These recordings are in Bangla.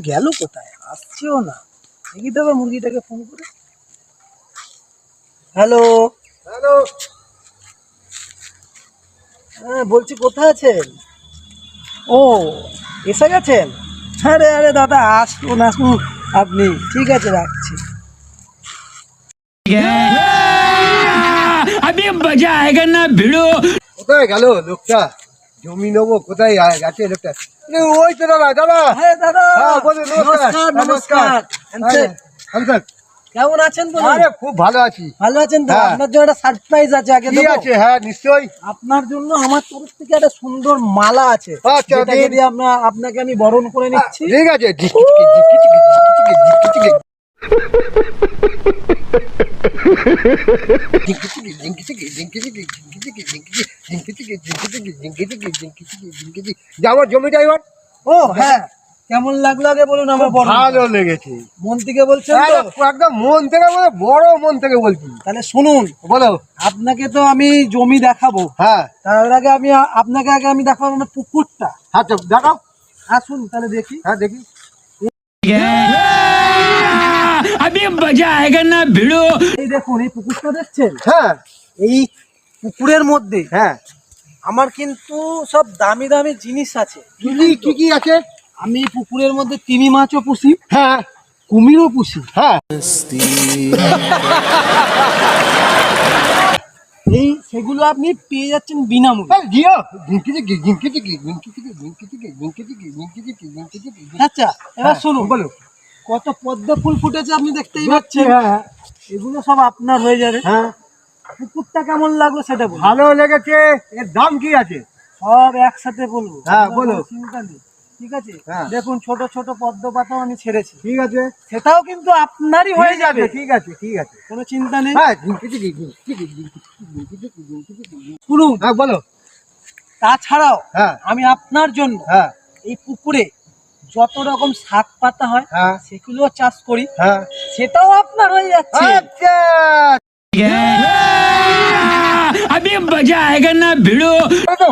গেল কোথায়? আসছেও না। দেখি তো মুরগিটাকে ফোন করে। হ্যালো হ্যালো হ্যাঁ বলছি কোথায় আছেন? ও এসে গেছেন? হ্যাঁ রে আরে দাদা আসুন আসুন আপনি। ঠিক আছে রাখছি। আমি মজা আয়গা না ভিড়ো। কোথায় গেল লোকটা? জমি নেব কোথায় গেছে লোকটা ওই তো দাদা দাদা হ্যাঁ দাদা হ্যাঁ, নমস্কার নমস্কার হ্যাঁ, হ্যাঁ, হ্যাঁ, কেমন আছেন বলুন আরে খুব ভালো আছি ভালো আছেন তো হ্যাঁ। আপনার জন্য একটা সারপ্রাইজ আছে আগে কি আছে হ্যাঁ নিশ্চয়ই আপনার জন্য আমার তরফ থেকে একটা সুন্দর মালা আছে আচ্ছা, যদি আমরা আপনাকে আমি বরণ করে নিচ্ছি ঠিক আছে আমার জমিটা এবার ও হ্যাঁ। কেমন লাগল আগে বলুন আমার ভালো লেগেছে। মন থেকে বলছেন তো? একদম- একদম মন থেকে বলে বড় মন থেকে বলছি। তাহলে শুনুন বলো। আপনাকে তো আমি জমি দেখাবো। হ্যাঁ। তার আগে আমি আপনাকে আগে আমি দেখাবো আমার পুকুরটা। আচ্ছা দেখাও। আসুন তাহলে দেখি। হ্যাঁ দেখি। বাজা না ভিড়ো। এই দেখুন এই পুকুরটা দেখছেন? হ্যাঁ। এই পুকুরের মধ্যে হ্যাঁ। আমার কিন্তু সব দামি দামি জিনিস আছে। কি কি আছে? আমি পুকুরের মধ্যে তিমি মাছও পুষি হ্যাঁ। কুমিরও পুষি। হ্যাঁ। এই সেগুলো আপনি পেয়ে যাচ্ছেন বিনামূল্যে। জিও গিনকি জিকি গিনকি জিকি আচ্ছা এবার হ্যাঁ, শুনুন বলো। কত পদ্ম ফুল ফুটেছে আপনি দেখতেই পাচ্ছেন হ্যাঁ এগুলো সব আপনার হয়ে যাবে হ্যাঁ পুকুরটা কেমন লাগল সেটা ভালো লেগেছে এর দাম কি আছে সব একসাথে বলব হ্যাঁ বলো চিন্তা নেই ঠিক আছে দেখুন ছোট ছোট পদ্ম পাতাও আমি ছেড়েছি ঠিক আছে সেটাও কিন্তু আপনারই হয়ে যাবে ঠিক আছে ঠিক আছে কোনো চিন্তা নেই শুনুন হ্যাঁ বলো তাছাড়াও হ্যাঁ আমি আপনার জন্য হ্যাঁ এই পুকুরে যত রকম শাক পাতা হয় হ্যাঁ। সেগুলো চাষ করি। হ্যাঁ। সেটাও আপনার হয়ে যাচ্ছে। আমি মজা আয়েগা না ভিড়ো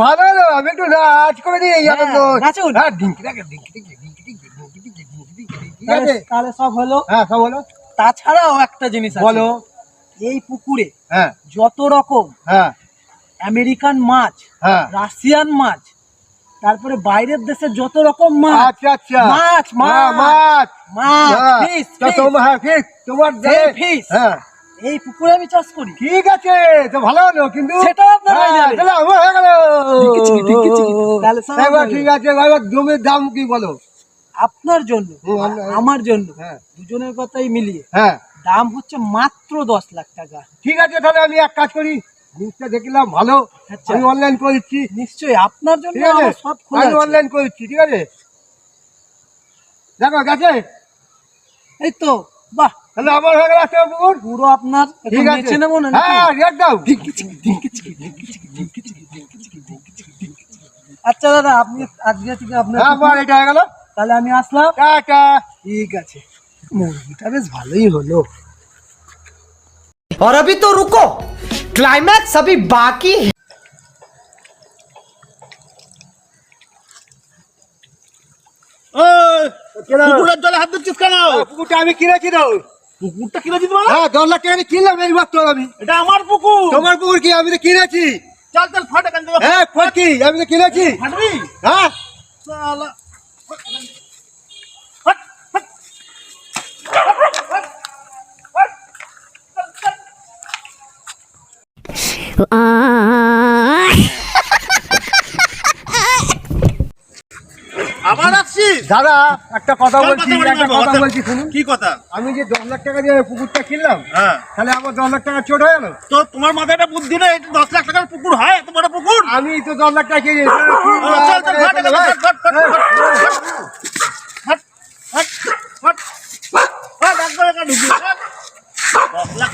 ভালো হলো আমি একটু নাচ করে যাবে তো হ্যাঁ, নাচুন। হ্যাঁ ডিঙ্কি তাহলে সব হলো। হ্যাঁ সব হলো। তাছাড়াও একটা জিনিস বলো। এই পুকুরে হ্যাঁ। যত রকম হ্যাঁ। আমেরিকান মাছ হ্যাঁ। রাশিয়ান মাছ তারপরে বাইরের দেশে যত রকম মাছ আচ্ছা আচ্ছা। মাছ, হ্যাঁ, মাছ। মাছ। মাছ হ্যাঁ, তোমার হ্যাঁ যে-। হ্যাঁ। এই পুকুরে আমি চাষ করি। ঠিক আছে তো ভালো হলো কিন্তু। সেটাও আপনার হয়ে হ্যাঁ, যাবে। তাহলে আমার হয়ে গেল। তাহলে এবার ঠিক আছে এবার জমির দাম কি বলো? আপনার জন্য আমার জন্য হ্যাঁ। দুজনের কথাই মিলিয়ে হ্যাঁ। দাম হচ্ছে মাত্র দশ লাখ টাকা। ঠিক আছে তাহলে আমি এক কাজ করি। জিনিসটা দেখলাম ভালো আচ্ছা। আমি অনলাইন করে দিচ্ছি নিশ্চয়ই আপনার জন্য ঠিক আছে আমার সব খোলা আমি আছে। অনলাইন করে দিচ্ছি ঠিক আছে দেখো গেছে এই তো বাহ তাহলে আমার হয়ে গেল একটা পুকুর পুরো আপনার একটু ঠিক আছে নেচে নেবো না নাকি? হ্যাঁ একদম আচ্ছা দাদা আপনি আজকে থেকে আপনার হ্যাঁ আমার এটা হয়ে গেল তাহলে আমি আসলাম টাটা ঠিক আছে মুরগিটা বেশ ভালোই হলো और अभी तो रुको क्लाइमैक्स अभी बाकी है পুকুরের জলে হাত দিচ্ছিস কেন হ্যাঁ, পুকুরটা আমি কিনেছি তো পুকুরটা কিনেছিস মানে হ্যাঁ দশ লাখ টাকা দিয়ে কিনলাম এই মাত্র আমি এটা আমার পুকুর তোমার পুকুর কি আমি তো কিনেছি চল চল ফাট এখান থেকে হ্যাঁ কি আমি তো কিনেছি ফাটবি হ্যাঁ দাদা একটা কথা বলছি একটা কথা বলছি শুনুন। কি কথা? আমি যে দশ লাখ টাকা দিয়ে পুকুরটা কিনলাম হ্যাঁ। তাহলে আমার দশ লাখ টাকা চোট হয়ে গেল? তো তোমার মাথায় একটা বুদ্ধি নেই দশ লাখ টাকার পুকুর হয়? এত বড় পুকুর? আমি তো দশ লাখ টাকা কিনেছি।